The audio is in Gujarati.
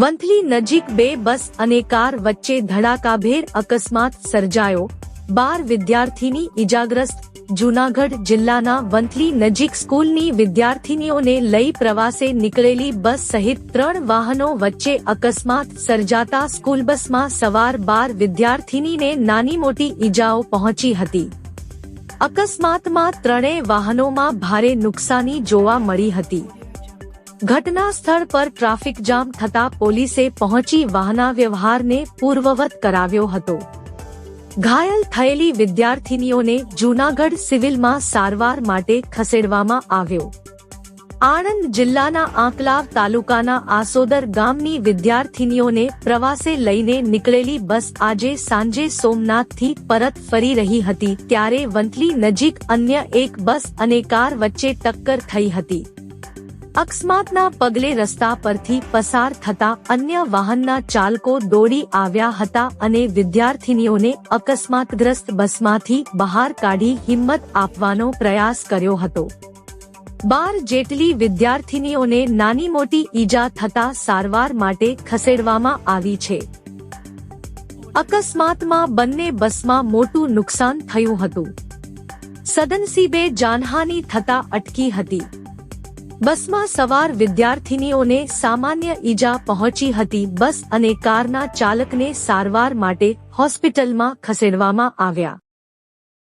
વંથલી નજીક બે બસ અને કાર વચ્ચે ધડાકાભેર અકસ્માત સર્જાયો. બાર વિદ્યાર્થીની ઇજાગ્રસ્ત જૂનાગઢ જિલ્લાના વંથલી નજીક સ્કૂલની વિદ્યાર્થીનીઓને લઈ પ્રવાસે નીકળેલી બસ સહિત ત્રણ વાહનો વચ્ચે અકસ્માત સર્જાતા સ્કૂલ બસમાં સવાર બાર વિદ્યાર્થીનીને નાની મોટી ઈજાઓ પહોંચી હતી. અકસ્માતમાં ત્રણેય વાહનોમાં ભારે નુકસાની જોવા મળી હતી. ઘટના સ્થળ પર ટ્રાફિક જામ થતા પોલીસે પહોંચી વાહના વ્યવહારને પૂર્વવત કરાવ્યો હતો. ઘાયલ થયેલી વિદ્યાર્થીનીઓને જૂનાગઢ સિવિલમાં સારવાર માટે ખસેડવામાં આવ્યો. આણંદ જિલ્લાના આંકલાવ તાલુકાના આસોદર ગામની વિદ્યાર્થીનીઓને પ્રવાસે લઈને નીકળેલી બસ આજે સાંજે સોમનાથથી પરત ફરી રહી હતી, ત્યારે વંથલી નજીક અન્ય એક બસ અને કાર વચ્ચે ટક્કર થઈ હતી. અકસ્માતના પગલે રસ્તા પરથી પસાર થતા અન્ય વાહનના ચાલકો દોડી આવ્યા હતા અને વિદ્યાર્થીનીઓને અકસ્માતગ્રસ્ત બસમાંથી બહાર કાઢી હિંમત આપવાનો પ્રયાસ કર્યો હતો. બાર જેટલી વિદ્યાર્થીનીઓને નાની મોટી ઈજા થતા સારવાર માટે ખસેડવામાં આવી છે. અકસ્માતમાં બંને બસમાં મોટું નુકસાન થયું હતું. સદનસીબે જાનહાની થતા અટકી હતી. બસમાં સવાર વિદ્યાર્થીનીઓને સામાન્ય ઈજા પહોંચી હતી. બસ અને કારના ચાલકને સારવાર માટે હોસ્પિટલમાં ખસેડવામાં આવ્યા.